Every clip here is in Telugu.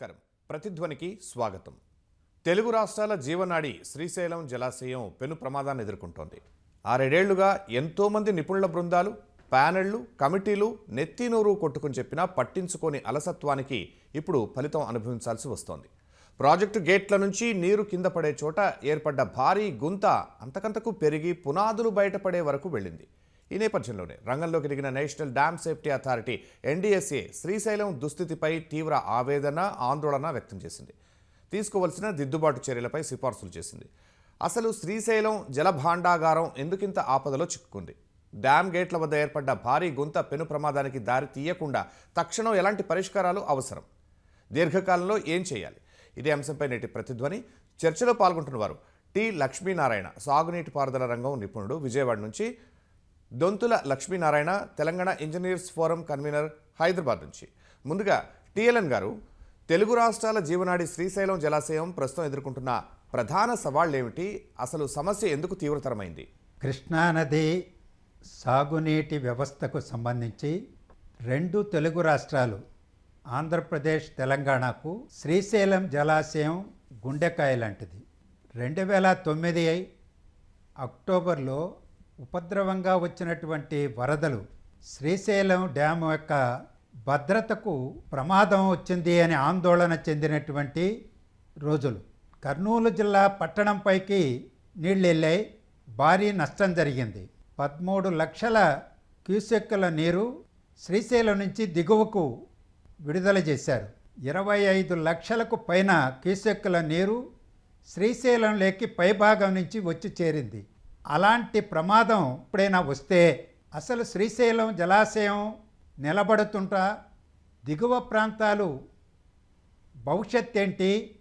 నమస్కారం. ప్రతిధ్వనికి స్వాగతం. తెలుగు రాష్ట్రాల జీవనాడి శ్రీశైలం జలాశయం పెను ప్రమాదాన్ని ఎదుర్కొంటోంది. ఆరేడేళ్ళుగా ఎంతోమంది నిపుణుల బృందాలు ప్యానెళ్ళు కమిటీలు నెత్తినూరు కొట్టుకుని చెప్పినా పట్టించుకోని అలసత్వానికి ఇప్పుడు ఫలితం అనుభవించాల్సి వస్తోంది. ప్రాజెక్టు గేట్ల నుంచి నీరు కింద పడే చోట ఏర్పడ్డ భారీ గుంత అంతకంతకు పెరిగి పునాదులు బయటపడే వరకు వెళ్ళింది. ఈ నేపథ్యంలోనే రంగంలోకి దిగిన national dam safety authority NDSA Srisailam దుస్థితిపై తీవ్ర ఆవేదన ఆందోళన వ్యక్తం చేసింది. తీసుకోవలసిన దిద్దుబాటు చర్యలపై సిఫార్సులు చేసింది. అసలు శ్రీశైలం జలభాండాగారం ఎందుకింత ఆపదలో చిక్కుకుంది? డ్యామ్ గేట్ల వద్ద ఏర్పడ్డ భారీ గుంత పెను ప్రమాదానికి దారి తీయకుండా తక్షణం ఎలాంటి పరిష్కారాలు అవసరం? దీర్ఘకాలంలో ఏం చేయాలి? ఇదే అంశంపై నేటి ప్రతిధ్వని. చర్చలో పాల్గొంటున్న వారు టి లక్ష్మీనారాయణ సాగునీటి పారుదల రంగం నిపుణుడు విజయవాడ నుంచి Donthula Lakshminarayana Telangana engineers forum convener Hyderabad నుంచి. ముందుగా టిఎల్ఎన్ గారు తెలుగు రాష్ట్రాల జీవనాడి శ్రీశైలం జలాశయం ప్రస్తుతం ఎదుర్కొంటున్న ప్రధాన సవాళ్ళేమిటి? అసలు సమస్య ఎందుకు తీవ్రతరమైంది? కృష్ణానది సాగునీటి వ్యవస్థకు సంబంధించి రెండు తెలుగు రాష్ట్రాలు ఆంధ్రప్రదేశ్ తెలంగాణకు శ్రీశైలం జలాశయం గుండెకాయ లాంటిది రెండు వేల తొమ్మిది అక్టోబర్లో ఉపద్రవంగా వచ్చినటువంటి వరదలు శ్రీశైలం డ్యామ్ యొక్క భద్రతకు ప్రమాదం వచ్చింది అని ఆందోళన చెందినటువంటి రోజులు. కర్నూలు జిల్లా పట్టణంపైకి నీళ్ళు వెళ్ళాయి భారీ నష్టం జరిగింది. పదమూడు లక్షల క్యూసెక్కుల నీరు శ్రీశైలం నుంచి దిగువకు విడుదల చేశారు. ఇరవై ఐదు లక్షలకు పైన క్యూసెక్కుల నీరు శ్రీశైలం లేకి పైభాగం నుంచి వచ్చి చేరింది. అలాంటి ప్రమాదం ఎప్పుడైనా వస్తే అసలు శ్రీశైలం జలాశయం నిలబడుతుంటా? దిగువ ప్రాంతాలు భవిష్యత్ ఏంటి?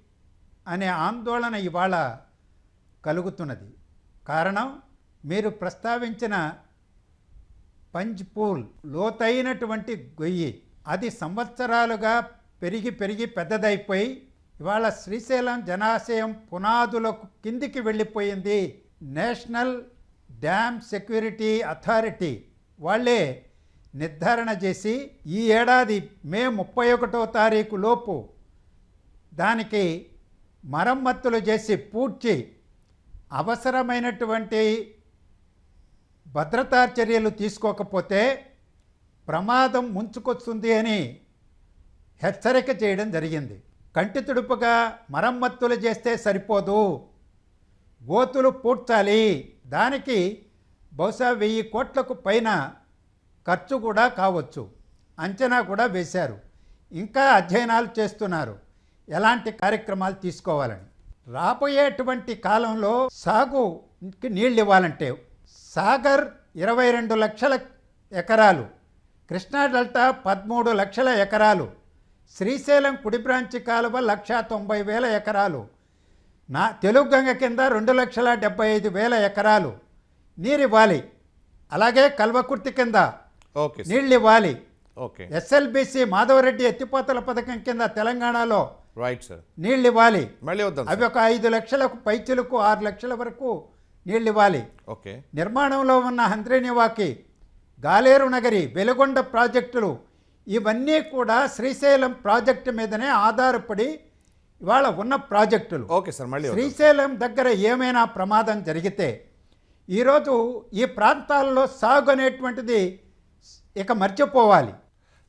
అనే ఆందోళన ఇవాళ కలుగుతున్నది. కారణం మీరు ప్రస్తావించిన పంచ్ పూల్ లోతైనటువంటి గొయ్యి అది సంవత్సరాలుగా పెరిగి పెరిగి పెద్దదైపోయి ఇవాళ శ్రీశైలం జనాశయం పునాదులకు కిందికి వెళ్ళిపోయింది. నేషనల్ డ్యామ్ సెక్యూరిటీ అథారిటీ వాళ్ళే నిర్ధారణ చేసి ఈ ఏడాది మే ముప్పై ఒకటో తారీఖు లోపు దానికి మరమ్మతులు చేసి పూడ్చి అవసరమైనటువంటి భద్రతా చర్యలు తీసుకోకపోతే ప్రమాదం ముంచుకొస్తుంది అని హెచ్చరిక చేయడం జరిగింది. కంటి తుడుపుగా మరమ్మతులు చేస్తే సరిపోదు. గోతులు పూడ్చాలి. దానికి బహుశా వెయ్యి కోట్లకు పైన ఖర్చు కూడా కావచ్చు. అంచనా కూడా వేశారు. ఇంకా అధ్యయనాలు చేస్తున్నారు. ఎలాంటి కార్యక్రమాలు తీసుకోవాలని. రాబోయేటువంటి కాలంలో సాగుకి నీళ్ళు ఇవ్వాలంటే సాగర్ ఇరవై రెండు లక్షల ఎకరాలు కృష్ణా డెల్టా పదమూడు లక్షల ఎకరాలు శ్రీశైలం కుడి బ్రాంచి కాలువ లక్షా తొంభై వేల ఎకరాలు నా తెలుగు గంగ కింద రెండు లక్షల డెబ్బై ఐదు వేల ఎకరాలు నీరు ఇవ్వాలి అలాగే కల్వకుర్తి కింద నీళ్ళు ఇవ్వాలి ఓకే. ఎస్ఎల్బిసి మాధవరెడ్డి ఎత్తిపోతల పథకం కింద తెలంగాణలో రైట్ సార్. నీళ్ళు ఇవ్వాలి మళ్ళీ అవి ఒక ఐదు లక్షలకు పైచులకు ఆరు లక్షల వరకు నీళ్ళు ఇవ్వాలి ఓకే. నిర్మాణంలో ఉన్న హంద్రేనివాకి గాలేరు నగరి వెలుగొండ ప్రాజెక్టులు ఇవన్నీ కూడా శ్రీశైలం ప్రాజెక్టు మీదనే ఆధారపడి ఇవాళ ఉన్న ప్రాజెక్టులు. ఓకే సార్ మళ్ళీ. శ్రీశైలం దగ్గర ఏమైనా ప్రమాదం జరిగితే ఈరోజు ఈ ప్రాంతాల్లో సాగు అనేటువంటిది ఇక మర్చిపోవాలి.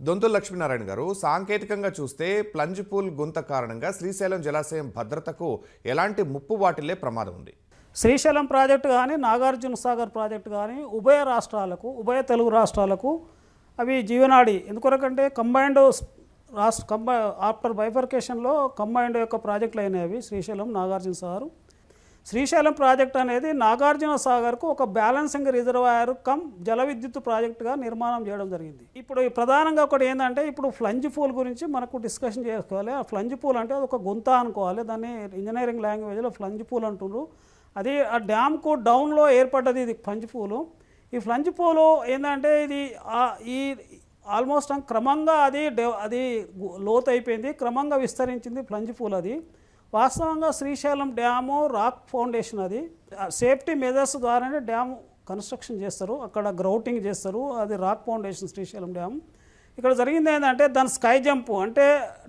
దొంతుల లక్ష్మీనారాయణ గారు సాంకేతికంగా చూస్తే ప్లంజ్ పూల్ గుంత కారణంగా శ్రీశైలం జలాశయం భద్రతకు ఎలాంటి ముప్పు వాటిల్లే ప్రమాదం ఉంది. శ్రీశైలం ప్రాజెక్టు కానీ నాగార్జున సాగర్ ప్రాజెక్టు కానీ ఉభయ రాష్ట్రాలకు ఉభయ తెలుగు రాష్ట్రాలకు అవి జీవనాడి. ఎందుకొరకంటే కంబైండ్ రాష్ట్ర కంబై ఆఫ్టర్ బైఫర్కేషన్లో కంబైండ్ యొక్క ప్రాజెక్టులు అయినవి శ్రీశైలం నాగార్జున సాగర్ శ్రీశైలం ప్రాజెక్ట్ అనేది నాగార్జున సాగర్కు ఒక బ్యాలెన్సింగ్ రిజర్వాయర్ కమ్ జల విద్యుత్ ప్రాజెక్టుగా నిర్మాణం చేయడం జరిగింది. ఇప్పుడు ప్రధానంగా ఒకటి ఏంటంటే ఇప్పుడు ఫ్లంజ్ పూల్ గురించి మనకు డిస్కషన్ చేసుకోవాలి. ఆ ఫ్లంజ్ పూల్ అంటే అది ఒక గుంత అనుకోవాలి. దాన్ని ఇంజనీరింగ్ లాంగ్వేజ్లో ఫ్లంజ్ పూల్ అంటున్నారు అది ఆ డ్యామ్కు డౌన్లో ఏర్పడ్డది ఇది ఫ్లంజ్ పూలు. ఈ ఫ్లంజ్ పూలు ఏంటంటే ఇది ఈ ఆల్మోస్ట్ క్రమంగా అది అది లోతు అయిపోయింది క్రమంగా విస్తరించింది ప్లంజ్ పూల్ అది. వాస్తవంగా శ్రీశైలం డ్యాము రాక్ ఫౌండేషన్ అది. సేఫ్టీ మెజర్స్ ద్వారానే డ్యామ్ కన్స్ట్రక్షన్ చేస్తారు అక్కడ గ్రౌటింగ్ చేస్తారు అది రాక్ ఫౌండేషన్ శ్రీశైలం డ్యామ్. ఇక్కడ జరిగింది ఏంటంటే దాని స్కై జంప్ అంటే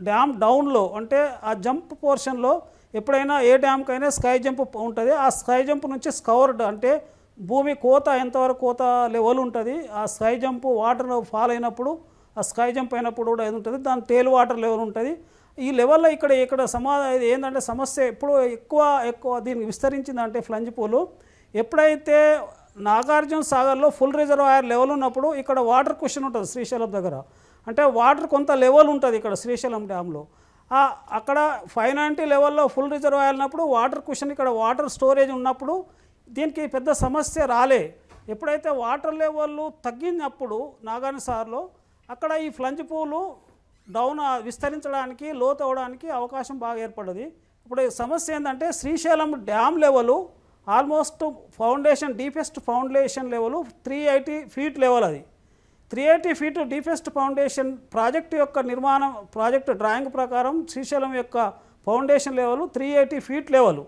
డ్యామ్ డౌన్లో అంటే ఆ జంప్ పోర్షన్లో ఎప్పుడైనా ఏ డ్యామ్కైనా స్కై జంప్ ఉంటుంది. ఆ స్కై జంప్ నుంచి స్కవర్డ్ అంటే భూమి కోత ఎంతవరకు కోత లెవెల్ ఉంటుంది ఆ స్కై జంప్ వాటర్ ఫాల్ అయినప్పుడు ఆ స్కై జంప్ అయినప్పుడు కూడా ఏది ఉంటుంది దాని టేల్ వాటర్ లెవెల్ ఉంటుంది. ఈ లెవెల్లో ఇక్కడ ఇక్కడ సమా ఏంటంటే సమస్య ఎప్పుడు ఎక్కువ ఎక్కువ దీనికి విస్తరించిందంటే ఫ్లంజ్ పూలు. ఎప్పుడైతే నాగార్జున సాగర్లో ఫుల్ రిజర్వాయర్ లెవెల్ ఉన్నప్పుడు ఇక్కడ వాటర్ క్వశ్చన్ ఉంటుంది శ్రీశైలం దగ్గర. అంటే వాటర్ కొంత లెవెల్ ఉంటుంది ఇక్కడ శ్రీశైలం డ్యామ్లో. అక్కడ ఫైవ్ నైంటీ లెవెల్లో ఫుల్ రిజర్వాయర్ ఉన్నప్పుడు వాటర్ క్వశ్చన్ ఇక్కడ వాటర్ స్టోరేజ్ ఉన్నప్పుడు దీనికి పెద్ద సమస్య రాలే. ఎప్పుడైతే వాటర్ లెవెల్ తగ్గినప్పుడు నాగార్జున సార్లో అక్కడ ఈ ఫ్లంజ్ పూలు డౌన్ విస్తరించడానికి లోతు అవడానికి అవకాశం బాగా ఏర్పడ్డది. ఇప్పుడు ఈ సమస్య ఏంటంటే Srisailam dam level almost foundation deepest foundation level three eighty feet level అది. Three eighty feet deepest foundation project యొక్క నిర్మాణం ప్రాజెక్టు డ్రాయింగ్ ప్రకారం శ్రీశైలం యొక్క foundation level three eighty feet level.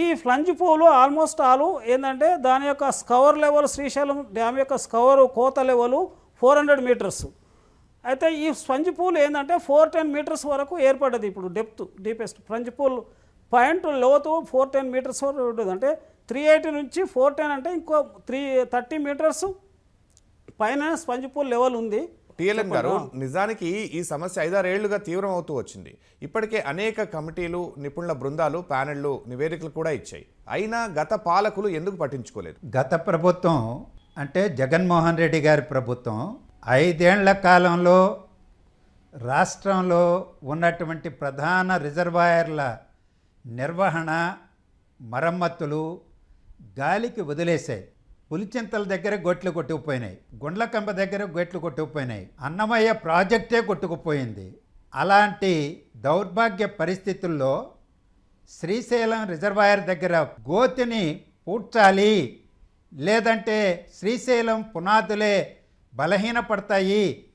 ఈ ఫ్లంజ్ పూలు ఆల్మోస్ట్ ఆలు ఏంటంటే దాని యొక్క స్కవర్ లెవెల్ శ్రీశైలం డ్యామ్ యొక్క స్కవర్ కోత లెవెల్ ఫోర్ హండ్రెడ్ మీటర్స్. అయితే ఈ స్పంజ్ పూల్ ఏంటంటే ఫోర్ టెన్ మీటర్స్ వరకు ఏర్పడ్డది ఇప్పుడు depth deepest. Plunge pool point లోతు ఫోర్ టెన్ మీటర్స్ వరకు ఉంటుంది అంటే త్రీ ఎయిటీ నుంచి ఫోర్ టెన్ అంటే ఇంకో త్రీ థర్టీ మీటర్స్ పైన స్పంజ్ పూల్ లెవెల్ ఉంది. టిఎల్ఎన్ గారు నిజానికి ఈ సమస్య ఐదారేళ్ళుగా తీవ్రం అవుతూ వచ్చింది. ఇప్పటికే అనేక కమిటీలు నిపుణుల బృందాలు ప్యానెళ్ళు నివేదికలు కూడా ఇచ్చాయి. అయినా గత పాలకులు ఎందుకు పట్టించుకోలేదు? గత ప్రభుత్వం అంటే జగన్మోహన్ రెడ్డి గారి ప్రభుత్వం ఐదేళ్ళ కాలంలో రాష్ట్రంలో ఉన్నటువంటి ప్రధాన రిజర్వాయర్ల నిర్వహణ మరమ్మతులు గాలికి వదిలేశాయి. పులిచింతల దగ్గర గొట్లు కొట్టుకుపోయినాయి. గుండ్లకంప దగ్గర గొట్లు కొట్టుకుపోయినాయి. అన్నమయ్య ప్రాజెక్టే కొట్టుకుపోయింది. అలాంటి దౌర్భాగ్య పరిస్థితుల్లో శ్రీశైలం రిజర్వాయర్ దగ్గర గోతిని పూడ్చాలి. లేదంటే శ్రీశైలం పునాదులే బలహీనపడతాయి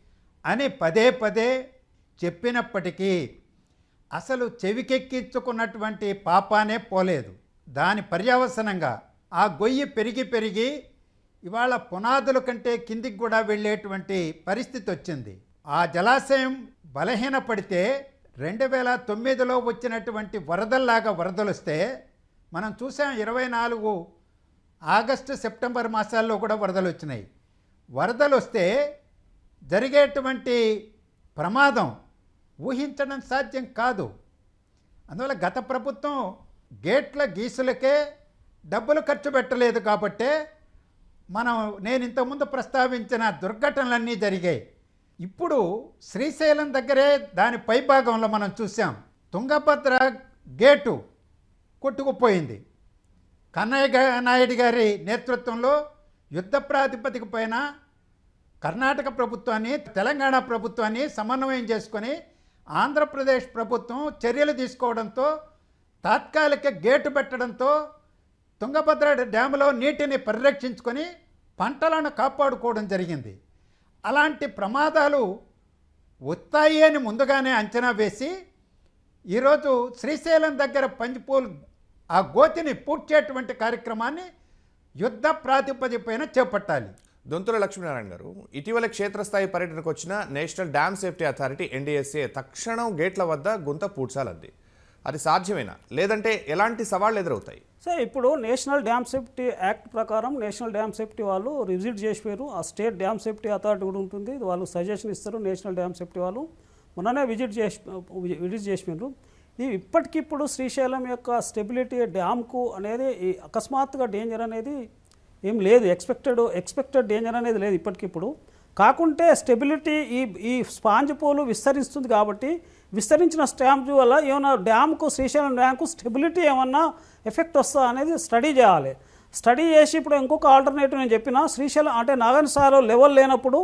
అని పదే పదే చెప్పినప్పటికీ అసలు చెవికెక్కించుకున్నటువంటి పాపానే పోలేదు. దాని పర్యవసనంగా ఆ గొయ్యి పెరిగి పెరిగి ఇవాళ పునాదుల కంటే కిందికి కూడా వెళ్ళేటువంటి పరిస్థితి వచ్చింది. ఆ జలాశయం బలహీనపడితే రెండు వేల తొమ్మిదిలో వచ్చినటువంటి వరదల్లాగా వరదలు వస్తే మనం చూసాం ఇరవై నాలుగు ఆగస్టు సెప్టెంబర్ మాసాల్లో కూడా వరదలు వచ్చినాయి వరదలు వస్తే జరిగేటువంటి ప్రమాదం ఊహించడం సాధ్యం కాదు. అందువల్ల గత ప్రభుత్వం గేట్ల గీసులకే డబ్బులు ఖర్చు పెట్టలేదు కాబట్టే మనం నేను ఇంతకుముందు ప్రస్తావించిన దుర్ఘటనలన్నీ జరిగాయి. ఇప్పుడు శ్రీశైలం దగ్గరే దాని పైభాగంలో మనం చూసాం తుంగభద్ర గేటు కొట్టుకుపోయింది. కన్నయ్య నాయుడు గారి నేతృత్వంలో యుద్ధ ప్రాతిపదిక పైన కర్ణాటక ప్రభుత్వాన్ని తెలంగాణ ప్రభుత్వాన్ని సమన్వయం చేసుకొని ఆంధ్రప్రదేశ్ ప్రభుత్వం చర్యలు తీసుకోవడంతో తాత్కాలిక గేటు పెట్టడంతో తుంగభద్ర డ్యాములో నీటిని పరిరక్షించుకొని పంటలను కాపాడుకోవడం జరిగింది. అలాంటి ప్రమాదాలు వస్తాయి అని ముందుగానే అంచనా వేసి ఈరోజు శ్రీశైలం దగ్గర పంచిపూల్ ఆ గోతిని పూడ్చేటువంటి కార్యక్రమాన్ని యుద్ధ ప్రాతిపదికపైన చేపట్టాలి. దొంతుల లక్ష్మీనారాయణ గారు ఇటీవల క్షేత్రస్థాయి పర్యటనకు వచ్చిన national dam safety authority NDSA తక్షణం గేట్ల వద్ద గుంత పూడ్చాలంది. అది సాధ్యమేనా? లేదంటే ఎలాంటి సవాళ్ళు ఎదురవుతాయి? సో ఇప్పుడు నేషనల్ డ్యామ్ సేఫ్టీ యాక్ట్ ప్రకారం నేషనల్ డ్యామ్ సేఫ్టీ వాళ్ళు విజిట్ చేసిపోయారు. ఆ స్టేట్ డ్యామ్ సేఫ్టీ అథారిటీ కూడా ఉంటుంది. వాళ్ళు సజెషన్ ఇస్తారు నేషనల్ డ్యామ్ సేఫ్టీ వాళ్ళు. మొన్ననే విజిట్ చేసి విజిట్ చేసిపోయారు ఇది ఇప్పటికిప్పుడు శ్రీశైలం యొక్క స్టెబిలిటీ డ్యామ్కు అనేది ఈ అకస్మాత్తుగా డేంజర్ అనేది ఏం లేదు. ఎక్స్పెక్టెడ్ ఎక్స్పెక్టెడ్ డేంజర్ అనేది లేదు ఇప్పటికిప్పుడు కాకుంటే స్టెబిలిటీ ఈ ఈ స్పాంజ్ పోలు విస్తరిస్తుంది కాబట్టి విస్తరించిన స్టాంప్ వల్ల ఏమైనా డ్యామ్కు శ్రీశైలం డ్యామ్కు స్టెబిలిటీ ఏమన్నా ఎఫెక్ట్ వస్తుందా అనేది స్టడీ చేయాలి. స్టడీ చేసి ఇప్పుడు ఇంకొక ఆల్టర్నేటివ్ నేను చెప్పిన శ్రీశైలం అంటే నాగన్ లెవెల్ లేనప్పుడు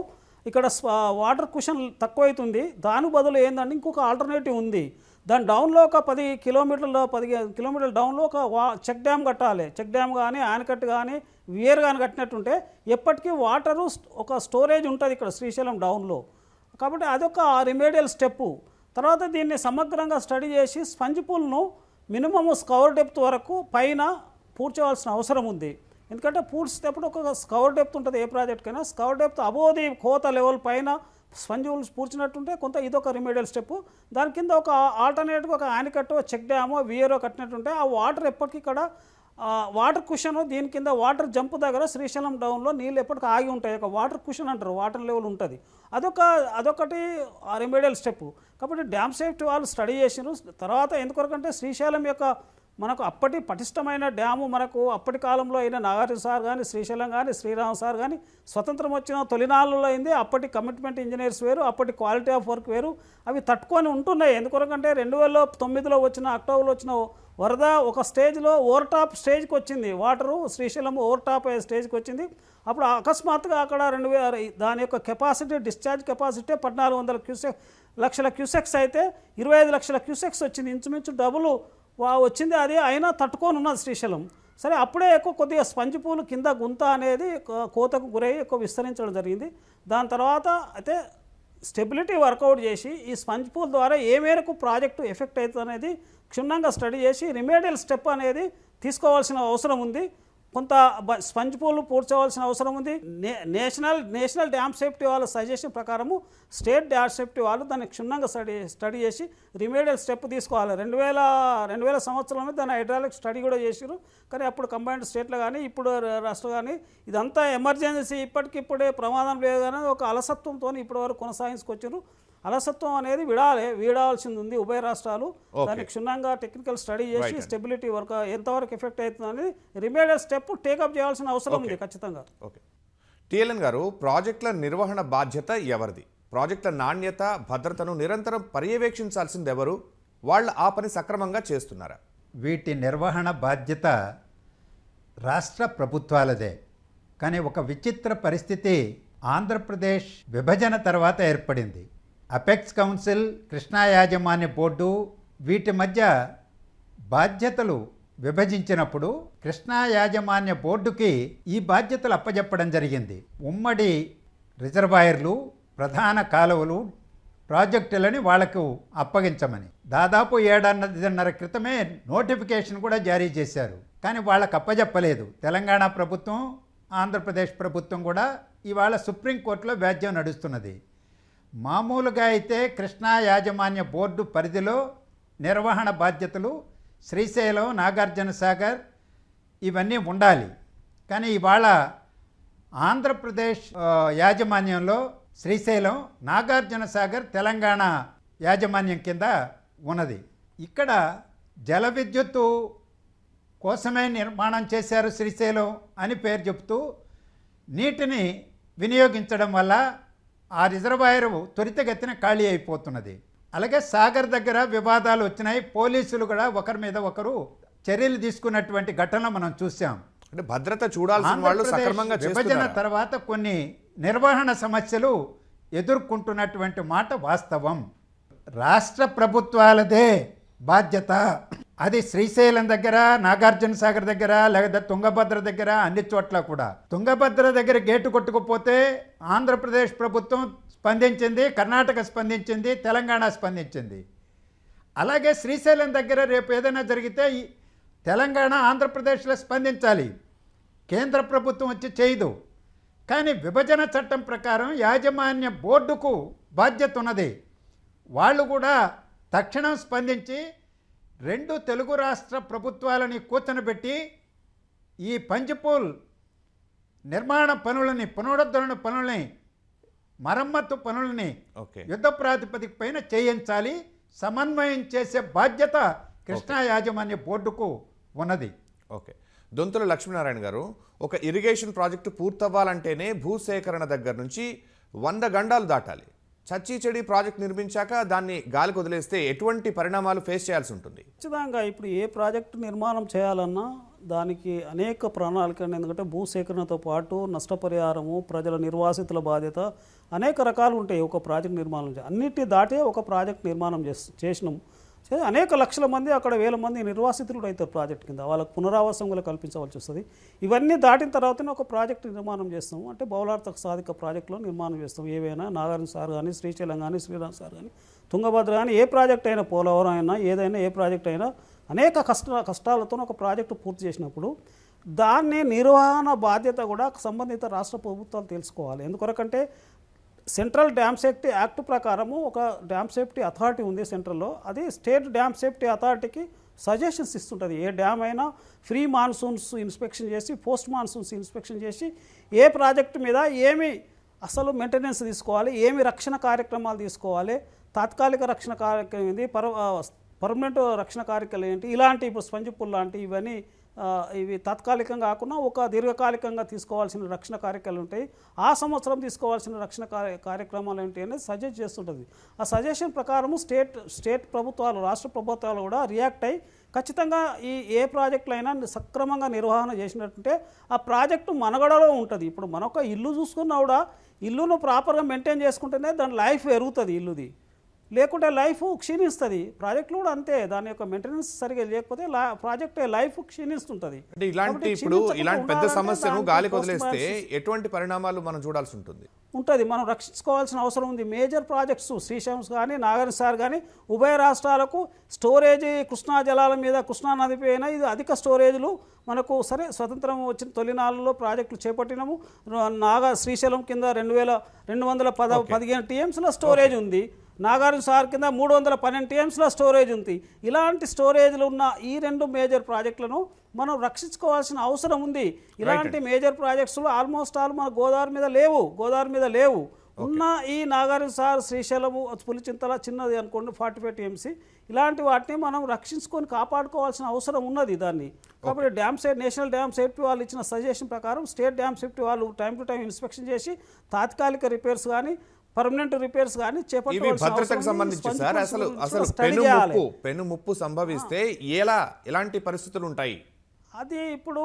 ఇక్కడ వాటర్ కుషన్ తక్కువైతుంది. దాని బదులు ఏంటంటే ఇంకొక ఆల్టర్నేటివ్ ఉంది. దాని డౌన్లో ఒక పది కిలోమీటర్ల పది కిలోమీటర్ల డౌన్లో ఒక వా చెక్ డ్యామ్ కట్టాలి. చెక్ డ్యామ్ కానీ ఆనకట్టు కానీ వియర్ కానీ కట్టినట్టుంటే ఎప్పటికీ వాటరు ఒక స్టోరేజ్ ఉంటుంది ఇక్కడ శ్రీశైలం డౌన్లో. కాబట్టి అదొక రిమేడియల్ స్టెప్పు. తర్వాత దీన్ని సమగ్రంగా స్టడీ చేసి స్పంజ్ పూల్ను మినిమమ్ స్కవర్ డెప్త్ వరకు పైన పూడ్చవలసిన అవసరం ఉంది. ఎందుకంటే పూడ్చేటప్పుడు ఒక స్కవర్ డెప్త్ ఉంటుంది ఏ ప్రాజెక్ట్కైనా స్కవర్ డెప్త్ అబోది కోత లెవెల్ పైన స్పంజులు పూడ్చినట్టుంటే కొంత ఇదొక రిమీడియల్ స్టెప్. దాని కింద ఒక ఆల్టర్నేట్గా ఒక ఆనికట్టో చెక్ డ్యామో వియరో కట్టినట్టుంటే ఆ వాటర్ ఎప్పటికీ ఇక్కడ వాటర్ క్వశ్చన్ దీని కింద వాటర్ జంప్ దగ్గర శ్రీశైలం డౌన్లో నీళ్ళు ఎప్పటికీ ఆగి ఉంటాయి. ఒక వాటర్ కుషన్ అంటారు. వాటర్ లెవెల్ ఉంటుంది. అదొక అదొకటి రెమెడియల్ స్టెప్ కాబట్టి డ్యామ్ సేఫ్టీ వాళ్ళు స్టడీ చేసినారు తర్వాత ఎందుకొరకంటే శ్రీశైలం యొక్క మనకు అప్పటి పటిష్టమైన డ్యాము మనకు అప్పటి కాలంలో అయిన నాగార్జున సార్ కానీ శ్రీశైలం కానీ శ్రీరామ్ సార్ కానీ స్వతంత్రం వచ్చిన తొలినాళ్ళలో అయింది. అప్పటి కమిట్మెంట్ ఇంజనీర్స్ వేరు అప్పటి క్వాలిటీ ఆఫ్ వర్క్ వేరు. అవి తట్టుకొని ఉంటున్నాయి. ఎందుకొరకంటే రెండు వేల తొమ్మిదిలో వచ్చిన అక్టోబర్లో వచ్చిన వరద ఒక స్టేజ్లో ఓవర్ టాప్ స్టేజ్కి వచ్చింది. వాటరు శ్రీశైలం ఓవర్ టాప్ అయ్యే స్టేజ్కి వచ్చింది. అప్పుడు అకస్మాత్తుగా అక్కడ రెండు వేల దాని యొక్క కెపాసిటీ డిశ్చార్జ్ కెపాసిటీ పద్నాలుగు వందల క్యూసెక్ లక్షల క్యూసెక్స్ అయితే ఇరవై ఐదు లక్షల క్యూసెక్స్ వచ్చింది. ఇంచుమించు డబుల్ వచ్చింది అది అయినా తట్టుకొని ఉన్నది శ్రీశైలం. సరే అప్పుడే ఎక్కువ కొద్దిగా స్పంజ్ పూలు కింద గుంత అనేది కోతకు గురై ఎక్కువ విస్తరించడం జరిగింది. దాని తర్వాత అయితే స్టెబిలిటీ వర్కౌట్ చేసి ఈ స్పంజ్ పూల్ ద్వారా ఏ మేరకు ప్రాజెక్టు ఎఫెక్ట్ అవుతుంది అనేది క్షుణ్ణంగా స్టడీ చేసి రిమేడియల్ స్టెప్ అనేది తీసుకోవాల్సిన అవసరం ఉంది. కొంత బ- స్పంజ్ పూల్ పూడ్చవలసిన అవసరం ఉంది. నే- నేషనల్ నేషనల్ డ్యామ్ సేఫ్టీ వాళ్ళ సజెషన్ ప్రకారము స్టేట్ డ్యామ్ సేఫ్టీ వాళ్ళు దాన్ని క్షుణ్ణంగా స్టడీ స్టడీ చేసి రిమేడియల్ స్టెప్ తీసుకోవాలి. రెండు వేల రెండు వేల సంవత్సరంలో దాని హైడ్రాలిక్ స్టడీ కూడా చేసారు కానీ అప్పుడు కంబైన్డ్ స్టేట్లో కానీ ఇప్పుడు ర- రాష్ట్ర కానీ ఇదంతా ఎమర్జెన్సీ ఇప్పటికిప్పుడే ప్రమాదం లేదు కానీ ఒక అలసత్వంతో ఇప్పటివరకు కొనసాగించుకొచ్చారు అలసత్వం అనేది విడాలి వీడాల్సింది ఉంది ఉభయ రాష్ట్రాలు. దాన్ని క్షుణ్ణంగా టెక్నికల్ స్టడీ చేసి స్టెబిలిటీ వర్క్ ఎంతవరకు ఎఫెక్ట్ అవుతుంది అనేది రిమేడియల్ స్టెప్ టేకప్ చేయాల్సిన అవసరం ఉంది ఖచ్చితంగా. ఓకే. టిఎల్ఎన్ గారు ప్రాజెక్టుల నిర్వహణ బాధ్యత ఎవరిది? ప్రాజెక్టుల నాణ్యత భద్రతను నిరంతరం పర్యవేక్షించాల్సింది ఎవరు? వాళ్ళు ఆ పని సక్రమంగా చేస్తున్నారా? వీటి నిర్వహణ బాధ్యత రాష్ట్ర ప్రభుత్వాలదే. కానీ ఒక విచిత్ర పరిస్థితి ఆంధ్రప్రదేశ్ విభజన తర్వాత ఏర్పడింది. అపెక్స్ కౌన్సిల్ కృష్ణా యాజమాన్య బోర్డు వీటి మధ్య బాధ్యతలు విభజించినప్పుడు కృష్ణా యాజమాన్య బోర్డుకి ఈ బాధ్యతలు అప్పజెప్పడం జరిగింది. ఉమ్మడి రిజర్వాయర్లు ప్రధాన కాలువలు ప్రాజెక్టులని వాళ్ళకు అప్పగించమని. దాదాపు ఏడాదిన్నర క్రితమే నోటిఫికేషన్ కూడా జారీ చేశారు. కానీ వాళ్ళకు అప్పజెప్పలేదు. తెలంగాణ ప్రభుత్వం ఆంధ్రప్రదేశ్ ప్రభుత్వం కూడా ఇవాళ సుప్రీంకోర్టులో వ్యాజ్యం నడుస్తున్నది. మామూలుగా అయితే కృష్ణా యాజమాన్య బోర్డు పరిధిలో నిర్వహణ బాధ్యతలు శ్రీశైలం నాగార్జున సాగర్ ఇవన్నీ ఉండాలి. కానీ ఇవాళ ఆంధ్రప్రదేశ్ యాజమాన్యంలో శ్రీశైలం నాగార్జున సాగర్ తెలంగాణ యాజమాన్యం కింద ఉన్నది. ఇక్కడ జల విద్యుత్తు కోసమే నిర్మాణం చేశారు శ్రీశైలం అని పేరు చెప్తూ నీటిని వినియోగించడం వల్ల ఆ రిజర్వాయర్ త్వరితగతిన ఖాళీ అయిపోతున్నది. అలాగే సాగర్ దగ్గర వివాదాలు వచ్చినాయి. పోలీసులు కూడా ఒకరి మీద ఒకరు చర్యలు తీసుకున్నటువంటి ఘటనలు మనం చూసాం అంటే భద్రత చూడాల్సిన వాళ్ళు సక్రమంగా విభజన తర్వాత కొన్ని నిర్వహణ సమస్యలు ఎదుర్కొంటున్నటువంటి మాట వాస్తవం. రాష్ట్ర ప్రభుత్వాలదే బాధ్యత. అది శ్రీశైలం దగ్గర నాగార్జున సాగర్ దగ్గర లేదా తుంగభద్ర దగ్గర అన్ని చోట్ల కూడా. తుంగభద్ర దగ్గర గేటు కొట్టుకుపోతే ఆంధ్రప్రదేశ్ ప్రభుత్వం స్పందించింది కర్ణాటక స్పందించింది తెలంగాణ స్పందించింది. అలాగే శ్రీశైలం దగ్గర రేపు ఏదైనా జరిగితే తెలంగాణ ఆంధ్రప్రదేశ్లో స్పందించాలి. కేంద్ర ప్రభుత్వం వచ్చి చేయదు. కానీ విభజన చట్టం ప్రకారం యాజమాన్య బోర్డుకు బాధ్యత ఉన్నది. వాళ్ళు కూడా తక్షణం స్పందించి రెండు తెలుగు రాష్ట్ర ప్రభుత్వాలని కూర్చొనబెట్టి ఈ పంచిపూల్ నిర్మాణ పనులని పునరుద్ధరణ పనులని మరమ్మత్తు పనులని ఓకే. యుద్ధ ప్రాతిపదిక పైన చేయించాలి. సమన్వయం చేసే బాధ్యత కృష్ణా యాజమాన్య బోర్డుకు ఉన్నది. ఓకే. దొంతుల లక్ష్మీనారాయణ గారు ఒక ఇరిగేషన్ ప్రాజెక్టు పూర్తవ్వాలంటేనే భూసేకరణ దగ్గర నుంచి వంద గండాలు దాటాలి. చచ్చి చెడి ప్రాజెక్ట్ నిర్మించాక దాన్ని గాలికి వదిలేస్తే ఎటువంటి పరిణామాలు ఫేస్ చేయాల్సి ఉంటుంది. ఖచ్చితంగా ఇప్పుడు ఏ ప్రాజెక్టు నిర్మాణం చేయాలన్నా దానికి అనేక ప్రణాళిక ఎందుకంటే భూసేకరణతో పాటు నష్టపరిహారము ప్రజల నిర్వాసితుల బాధ్యత అనేక రకాలు ఉంటాయి. ఒక ప్రాజెక్ట్ నిర్మాణం అన్నిటి దాటే ఒక ప్రాజెక్ట్ నిర్మాణం చేసినాం. అనేక లక్షల మంది అక్కడ వేల మంది నిర్వాసితులు అవుతారు ప్రాజెక్ట్ కింద. వాళ్ళకు పునరావాసం కూడా కల్పించవలసి వస్తుంది. ఇవన్నీ దాటిన తర్వాతనే ఒక ప్రాజెక్ట్ నిర్మాణం చేస్తాం అంటే బౌలార్థక సాధిక ప్రాజెక్టులో నిర్మాణం చేస్తాం ఏవైనా నాగార్జున సార్ కానీ శ్రీశైలం కానీ శ్రీరామ్ సార్ కానీ తుంగభద్ర కానీ ఏ ప్రాజెక్ట్ అయినా పోలవరం అయినా ఏదైనా ఏ ప్రాజెక్ట్ అయినా అనేక కష్ట కష్టాలతో ఒక ప్రాజెక్టు పూర్తి చేసినప్పుడు దాన్ని నిర్వహణ బాధ్యత కూడా సంబంధిత రాష్ట్ర ప్రభుత్వాలు తెలుసుకోవాలి. ఎందుకొరకంటే సెంట్రల్ డ్యామ్ సేఫ్టీ యాక్ట్ ప్రకారము ఒక డ్యామ్ సేఫ్టీ అథారిటీ ఉంది సెంట్రల్లో. అది స్టేట్ డ్యామ్ సేఫ్టీ అథారిటీకి సజెషన్స్ ఇస్తుంటుంది. ఏ డ్యామ్ అయినా ఫ్రీ మాన్సూన్స్ ఇన్స్పెక్షన్ చేసి పోస్ట్ మాన్సూన్స్ ఇన్స్పెక్షన్ చేసి ఏ ప్రాజెక్టు మీద ఏమి అసలు మెయింటెనెన్స్ తీసుకోవాలి ఏమి రక్షణ కార్యక్రమాలు తీసుకోవాలి తాత్కాలిక రక్షణ కార్యక్రమం ఏంటి పర్ పర్మనెంట్ రక్షణ కార్యక్రమాలు ఏంటి ఇలాంటి ఇప్పుడు స్పంజిపుల్ లాంటి ఇవన్నీ ఇవి తాత్కాలికంగా కాకుండా ఒక దీర్ఘకాలికంగా తీసుకోవాల్సిన రక్షణ కార్యక్రమాలు ఉంటాయి. ఆ సంవత్సరం తీసుకోవాల్సిన రక్షణ కార్య కార్యక్రమాలు ఏంటి అనేది సజెస్ట్ చేస్తుంటుంది. ఆ సజెషన్ ప్రకారము స్టేట్ స్టేట్ ప్రభుత్వాలు రాష్ట్ర ప్రభుత్వాలు కూడా రియాక్ట్ అయ్యి ఖచ్చితంగా ఈ ఏ ప్రాజెక్టులైనా సక్రమంగా నిర్వహణ చేసినట్టుంటే ఆ ప్రాజెక్టు మనగడలో ఉంటుంది. ఇప్పుడు మనొక ఇల్లు చూసుకున్నా కూడా ఇల్లును ప్రాపర్గా మెయింటైన్ చేసుకుంటేనే దాని లైఫ్ పెరుగుతుంది ఇల్లుది. లేకుంటే లైఫ్ క్షీణిస్తుంది. ప్రాజెక్టులు కూడా అంతే దాని యొక్క మెయింటెనెన్స్ సరిగా లేకపోతే ప్రాజెక్ట్ లైఫ్ క్షీణిస్తుంటుంది. అంటే ఇలాంటి ఇప్పుడు ఇలాంటి పెద్ద సమస్యను గాలికి post వదిలేస్తే ఎటువంటి పరిణామాలు మనం చూడాల్సి ఉంటుంది. ఉంటుంది మనం రక్షించుకోవాల్సిన అవసరం ఉంది. మేజర్ ప్రాజెక్ట్స్ శ్రీశైలం కానీ నాగర్ సార్ కానీ ఉభయ రాష్ట్రాలకు స్టోరేజ్ కృష్ణా జలాల మీద కృష్ణా నది పైన ఇది అధిక స్టోరేజ్లు మనకు సరే స్వతంత్రం వచ్చిన తొలినాళ్ళలో ప్రాజెక్టులు చేపట్టినాము. నాగ శ్రీశైలం కింద రెండు వేల రెండు వందల పద పదిహేను టీఎంస్లో స్టోరేజ్ ఉంది. నాగార్జున సార్ కింద మూడు వందల పన్నెండు టీఎంస్లో స్టోరేజ్ ఉంది. ఇలాంటి స్టోరేజ్లు ఉన్న ఈ రెండు మేజర్ ప్రాజెక్టులను మనం రక్షించుకోవాల్సిన అవసరం ఉంది. ఇలాంటి మేజర్ ప్రాజెక్ట్స్లో ఆల్మోస్ట్ ఆల్ మన గోదావరి మీద లేవు. గోదావరి మీద లేవు. ఉన్న ఈ నాగార్జున సార్ శ్రీశైలము పులిచింతల చిన్నది అనుకోండి ఫార్టీ ఫైవ్ టీఎంసీ. ఇలాంటి వాటిని మనం రక్షించుకొని కాపాడుకోవాల్సిన అవసరం ఉన్నది దాన్ని. కాబట్టి dam safe national dam safety వాళ్ళు ఇచ్చిన సజెషన్ ప్రకారం స్టేట్ డ్యామ్ సేఫ్టీ వాళ్ళు టైం టు టైం ఇన్స్పెక్షన్ చేసి తాత్కాలిక రిపేర్స్ కానీ పర్మనెంట్ రిపేర్స్ కానీ ఇవి అవసరం భద్రతకు. సంబంధించి సార్ అసలు అసలు పెను చేయాలి. ముప్పు పెను ముప్పు సంభవిస్తే ఎలా ఎలాంటి పరిస్థితులు ఉంటాయి అది ఇప్పుడు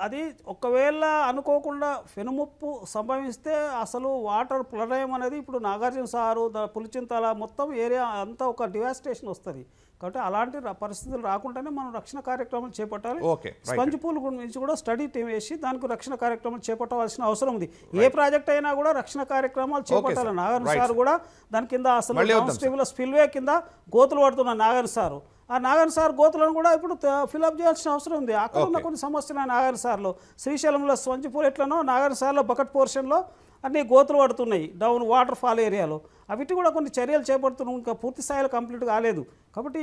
అది ఒకవేళ అనుకోకుండా పెనుముప్పు సంభవిస్తే అసలు వాటర్ ప్రళయం అనేది ఇప్పుడు నాగార్జున సారు పులిచింతల మొత్తం ఏరియా అంతా ఒక డివాస్టేషన్ వస్తుంది కాబట్టి అలాంటి పరిస్థితులు రాకుండానే మనం రక్షణ కార్యక్రమాలు చేపట్టాలి. స్పంజ్ పూల్ గురించి కూడా స్టడీ టీం వేసి దానికి రక్షణ కార్యక్రమాలు చేపట్టవలసిన అవసరం ఉంది. ఏ ప్రాజెక్ట్ అయినా కూడా రక్షణ కార్యక్రమాలు చేపట్టాలి. రైట్. సార్ కూడా దాని కింద అసలు స్పిల్వే కింద గోతులు పడుతున్న నాగర్ సారు. ఆ నాగర్ సార్ గోతులను కూడా ఇప్పుడు ఫిల్అప్ చేయాల్సిన అవసరం ఉంది. అక్కడ ఉన్న కొన్ని సమస్యలు ఆ నాగర్ సార్లో. శ్రీశైలంలో స్వంజిపూర్ ఎట్లనో నాగర్ సార్లో బకెట్ పోర్షన్లో అన్ని గోతులు పడుతున్నాయి డౌన్ వాటర్ ఫాల్ ఏరియాలో. అవిటి కూడా కొన్ని చర్యలు చేపడుతున్నాం. ఇంకా పూర్తి స్థాయిలో కంప్లీట్ కాలేదు. కాబట్టి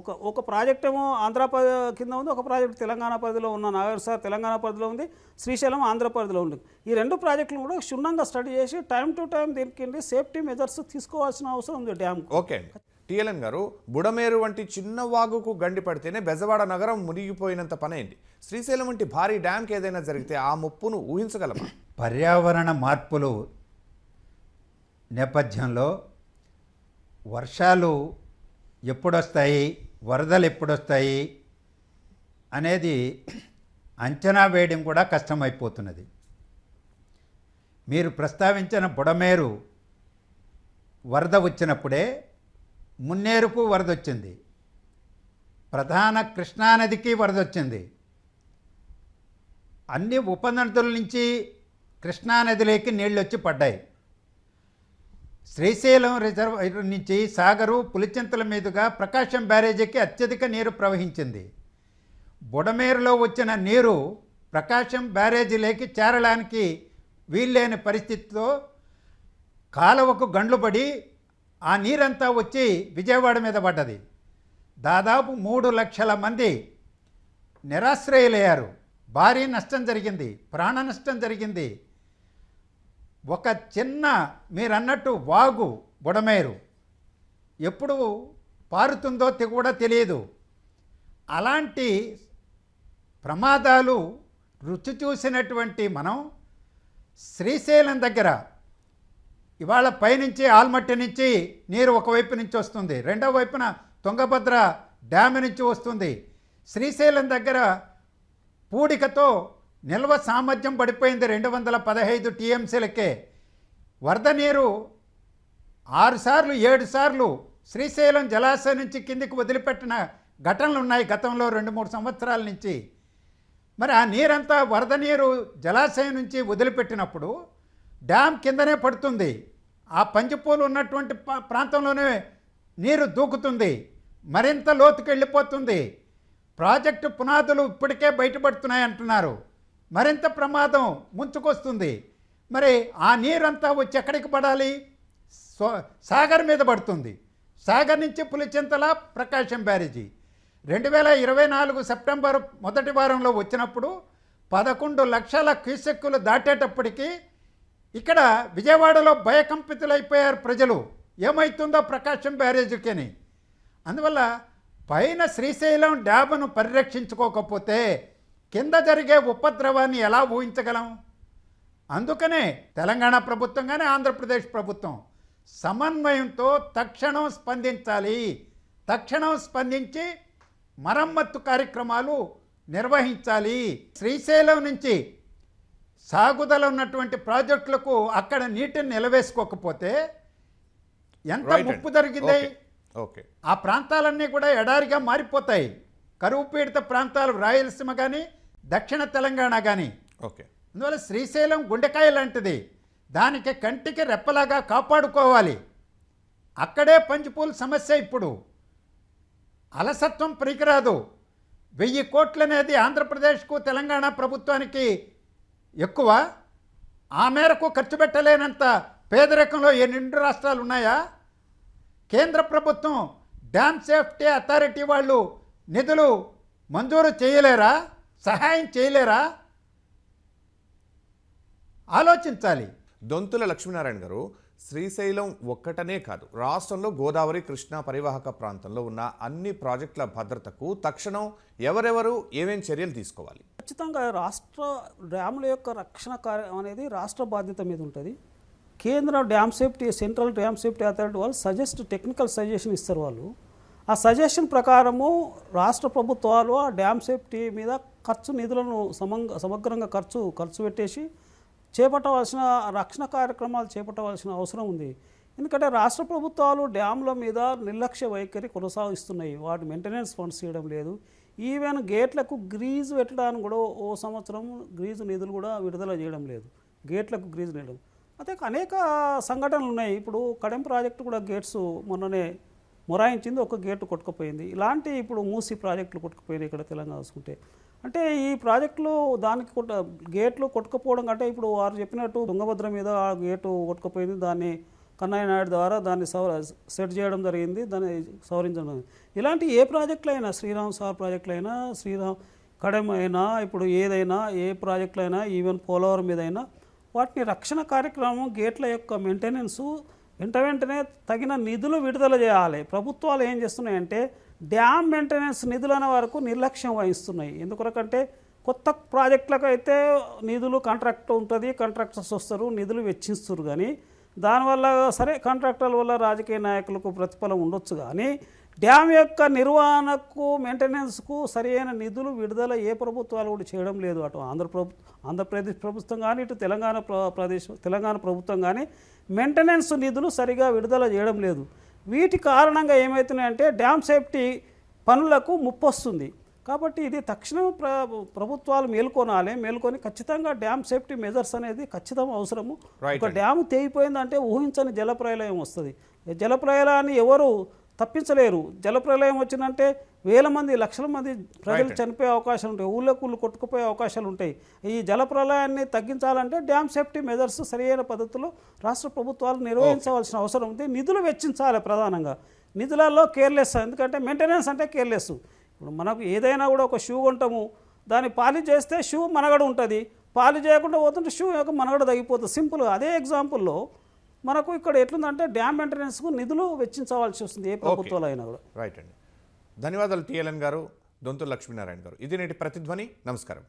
ఒక ఒక ప్రాజెక్ట్ ఏమో ఆంధ్రప్రదేశ్ కింద ఉంది ఒక ప్రాజెక్ట్ తెలంగాణ పరిధిలో ఉన్న నాగర్ సార్ తెలంగాణ పరిధిలో ఉంది శ్రీశైలం ఆంధ్ర పరిధిలో ఉంది. ఈ రెండు ప్రాజెక్టులు కూడా క్షుణ్ణంగా స్టడీ చేసి టైం టు టైం దీనికి సేఫ్టీ మెజర్స్ తీసుకోవాల్సిన అవసరం ఉంది డ్యామ్ ఓకే అండి. టిఎల్ఎన్ గారు బుడమేరు వంటి చిన్న వాగుకు గండి పడితేనే బెజవాడ నగరం మునిగిపోయినంత పనైంది. శ్రీశైలం వంటి భారీ డ్యాంకి ఏదైనా జరిగితే ఆ ముప్పును ఊహించగలమా? పర్యావరణ మార్పులు నేపథ్యంలో వర్షాలు ఎప్పుడొస్తాయి వరదలు ఎప్పుడొస్తాయి అనేది అంచనా వేయడం కూడా కష్టమైపోతున్నది. మీరు ప్రస్తావించిన బుడమేరు వరద వచ్చినప్పుడే మున్నేరుకు వరదొచ్చింది. ప్రధాన కృష్ణానదికి వరదొచ్చింది. అన్ని ఉపనదుల నుంచి కృష్ణానదిలోకి నీళ్ళు వచ్చి పడ్డాయి. శ్రీశైలం రిజర్వ్ నుంచి సాగరు పులిచింతల మీదుగా ప్రకాశం బ్యారేజీకి అత్యధిక నీరు ప్రవహించింది. బుడమేరులో వచ్చిన నీరు ప్రకాశం బ్యారేజీలోకి చేరడానికి వీల్లేని పరిస్థితితో కాలువకు గండ్లు పడి ఆ నీరంతా వచ్చి విజయవాడ మీద పడ్డది. దాదాపు మూడు లక్షల మంది నిరాశ్రయులయ్యారు. భారీ నష్టం జరిగింది ప్రాణ నష్టం జరిగింది. ఒక చిన్న మీరన్నట్టు వాగు బుడమేరు. ఎప్పుడు పారుతుందో కూడా తెలియదు. అలాంటి ప్రమాదాలు రుచి చూసినటువంటి మనం శ్రీశైలం దగ్గర ఇవాళ పైనుంచి ఆల్మట్టి నుంచి నీరు ఒకవైపు నుంచి వస్తుంది. రెండవ వైపున తుంగభద్ర డ్యామ్ నుంచి వస్తుంది. శ్రీశైలం దగ్గర పూడికతో నిల్వ సామర్థ్యం పడిపోయింది రెండు వందల పదహైదు టీఎంసీలకే. వరద నీరు ఆరుసార్లు ఏడు సార్లు శ్రీశైలం జలాశయం నుంచి కిందికి వదిలిపెట్టిన ఘటనలు ఉన్నాయి గతంలో రెండు మూడు సంవత్సరాల నుంచి. మరి ఆ నీరంతా వరద నీరు జలాశయం నుంచి వదిలిపెట్టినప్పుడు డ్యామ్ కిందనే పడుతుంది. ఆ పంచిపూలు ఉన్నటువంటి ప్రాంతంలోనే నీరు దూకుతుంది. మరింత లోతుకు వెళ్ళిపోతుంది. ప్రాజెక్టు పునాదులు ఇప్పటికే బయటపడుతున్నాయి అంటున్నారు. మరింత ప్రమాదం ముంచుకొస్తుంది. మరి ఆ నీరంతా వచ్చి ఎక్కడికి పడాలి? సాగర్ మీద పడుతుంది. సాగర్ నుంచి పులిచింతల ప్రకాశం బ్యారేజీ. రెండు వేల ఇరవై నాలుగు సెప్టెంబర్ మొదటి వారంలో వచ్చినప్పుడు పదకొండు లక్షల క్యూసెక్కులు దాటేటప్పటికీ ఇక్కడ విజయవాడలో భయకంపితులైపోయారు ప్రజలు. ఏమవుతుందో ప్రకాశం బ్యారేజీకని అందువల్ల పైన శ్రీశైలం డ్యాబ్ను పరిరక్షించుకోకపోతే కింద జరిగే ఉపద్రవాన్ని ఎలా ఊహించగలం? అందుకనే తెలంగాణ ప్రభుత్వం కానీ ఆంధ్రప్రదేశ్ ప్రభుత్వం సమన్వయంతో తక్షణం స్పందించాలి. తక్షణం స్పందించి మరమ్మత్తు కార్యక్రమాలు నిర్వహించాలి. శ్రీశైలం నుంచి సాగుదల ఉన్నటువంటి ప్రాజెక్టులకు అక్కడ నీటిని నిలవేసుకోకపోతే ఎంత ముప్పు. జరిగింది? ఓకే. ఓకే ఆ ప్రాంతాలన్నీ కూడా ఎడారిగా మారిపోతాయి. కరువు పీడిత ప్రాంతాలు రాయలసీమ కానీ దక్షిణ తెలంగాణ కానీ ఓకే అందువల్ల శ్రీశైలం గుండెకాయ లాంటిది. దానికి కంటికి రెప్పలాగా కాపాడుకోవాలి. అక్కడే పంచిపూల్ సమస్య ఇప్పుడు. అలసత్వం పనికిరాదు. వెయ్యి కోట్లు అనేది ఆంధ్రప్రదేశ్కు తెలంగాణ ప్రభుత్వానికి ఎక్కువ ఆ మేరకు ఖర్చు పెట్టలేనంత పేదరికంలో ఏ రెండు రాష్ట్రాలు ఉన్నాయా? కేంద్ర ప్రభుత్వం డ్యామ్ సేఫ్టీ అథారిటీ వాళ్ళు నిధులు మంజూరు చేయలేరా? సహాయం చేయలేరా? ఆలోచించాలి. దొంతుల లక్ష్మీనారాయణ గారు శ్రీశైలం ఒక్కటనే కాదు రాష్ట్రంలో గోదావరి కృష్ణా పరివాహక ప్రాంతంలో ఉన్న అన్ని ప్రాజెక్టుల భద్రతకు తక్షణం ఎవరెవరు ఏమేం చర్యలు తీసుకోవాలి? ఖచ్చితంగా రాష్ట్ర డ్యాముల యొక్క రక్షణ కార్యం అనేది రాష్ట్ర బాధ్యత మీద ఉంటుంది. కేంద్ర dam safety central dam safety authority వాళ్ళు సజెస్ట్ టెక్నికల్ సజెషన్ ఇస్తారు వాళ్ళు. ఆ సజెషన్ ప్రకారము రాష్ట్ర ప్రభుత్వాలు ఆ డ్యామ్ సేఫ్టీ మీద ఖర్చు నిధులను సమంగ సమగ్రంగా ఖర్చు ఖర్చు పెట్టేసి చేపట్టవలసిన రక్షణ కార్యక్రమాలు చేపట్టవలసిన అవసరం ఉంది. ఎందుకంటే రాష్ట్ర ప్రభుత్వాలు డ్యాముల మీద నిర్లక్ష్య వైఖరి కొనసాగిస్తున్నాయి. వాటి మెయింటెనెన్స్ ఫండ్స్ చేయడం లేదు. ఈవెన్ గేట్లకు గ్రీజు పెట్టడానికి కూడా ఓ సంవత్సరం గ్రీజు నిధులు కూడా విడుదల చేయడం లేదు. గేట్లకు గ్రీజు వేయడం అయితే అనేక సంఘటనలు ఉన్నాయి. ఇప్పుడు కడెం ప్రాజెక్టు కూడా గేట్స్ మొన్ననే మొరాయించింది. ఒక గేటు కొట్టుకుపోయింది. ఇలాంటి ఇప్పుడు మూసి ప్రాజెక్టులు కొట్టుకుపోయినాయి ఇక్కడ తెలంగాణ చూసుకుంటే. అంటే ఈ ప్రాజెక్టులో దానికి కొట్ట గేట్లు కొట్టుకుపోవడం కంటే ఇప్పుడు వారు చెప్పినట్టు తుంగభద్ర మీద ఆ గేటు కొట్టుకుపోయింది. దాన్ని కన్నయ్య నాయుడు ద్వారా దాన్ని సవ సెట్ చేయడం జరిగింది. దాన్ని సవరించడం ఇలాంటి ఏ ప్రాజెక్టులు అయినా శ్రీరామ్ సార్ ప్రాజెక్టులు అయినా శ్రీరామ్ కడెం అయినా ఇప్పుడు ఏదైనా ఏ ప్రాజెక్టులు అయినా ఈవెన్ పోలవరం మీద అయినా వాటిని రక్షణ కార్యక్రమం గేట్ల యొక్క మెయింటెనెన్సు వెంట వెంటనే తగిన నిధులు విడుదల చేయాలి. ప్రభుత్వాలు ఏం చేస్తున్నాయంటే డ్యామ్ మెయింటెనెన్స్ నిధులనే వరకు నిర్లక్ష్యం వహిస్తున్నాయి. ఎందుకొరకంటే కొత్త ప్రాజెక్టులకు అయితే నిధులు కాంట్రాక్ట్ ఉంటుంది కాంట్రాక్టర్స్ వస్తారు నిధులు వెచ్చిస్తారు కానీ దానివల్ల సరే కాంట్రాక్టర్ల వల్ల రాజకీయ నాయకులకు ప్రతిఫలం ఉండొచ్చు కానీ డ్యామ్ యొక్క నిర్వహణకు మెయింటెనెన్స్కు సరైన నిధులు విడుదల ఏ ప్రభుత్వాలు కూడా చేయడం లేదు. అటు ఆంధ్ర ప్రభు ఆంధ్రప్రదేశ్ ప్రభుత్వం కానీ ఇటు తెలంగాణ ప్ర- ప్రదేశ్ తెలంగాణ ప్రభుత్వం కానీ మెయింటెనెన్స్ నిధులు సరిగా విడుదల చేయడం లేదు. వీటి కారణంగా ఏమవుతున్నాయంటే డ్యామ్ సేఫ్టీ పనులకు ముప్పు వస్తుంది కాబట్టి ఇది తక్షణం ప్ర ప్రభుత్వాలు మేల్కొనాలి. మేల్కొని ఖచ్చితంగా డ్యామ్ సేఫ్టీ మెజర్స్ అనేది ఖచ్చితం అవసరము. ఒక డ్యామ్ తెగిపోయిందంటే ఊహించని జలప్రలయం వస్తుంది. జలప్రలయాన్ని ఎవరు తప్పించలేరు. జలప్రలయం వచ్చిందంటే వేల మంది లక్షల మంది ప్రజలు. చనిపోయే అవకాశాలు ఉంటాయి. ఊళ్ళు కొట్టుకుపోయే అవకాశాలు ఉంటాయి. ఈ జలప్రలయాన్ని తగ్గించాలంటే డ్యామ్ సేఫ్టీ మెజర్స్ సరైన పద్ధతిలో రాష్ట్ర ప్రభుత్వాలు నిర్వహించవలసిన అవసరం ఉంది. నిధులు వెచ్చించాలి ప్రధానంగా. నిధులలో కేర్లెస్ ఎందుకంటే మెయింటెనెన్స్ అంటే కేర్లెస్. ఇప్పుడు మనకు ఏదైనా కూడా ఒక షూ కొంటాము. దాన్ని పాలిష్ చేస్తే షూ మనగడ ఉంటుంది. పాలిష్ చేయకుండా పోతుంటే షూ యొక్క మనగడ తగ్గిపోతుంది. సింపుల్ అదే ఎగ్జాంపుల్లో మనకు ఇక్కడ ఎట్లుందంటే డ్యామ్ మెయింటెనెన్స్కు నిధులు వెచ్చించవలసి వస్తుంది ఏ ప్రభుత్వాలు అయినా కూడా. రైట్ అండి. ధన్యవాదాలు టీఎల్ఎన్ గారు దొంతు లక్ష్మీనారాయణ గారు. ఇది నేటి ప్రతిధ్వని. నమస్కారం.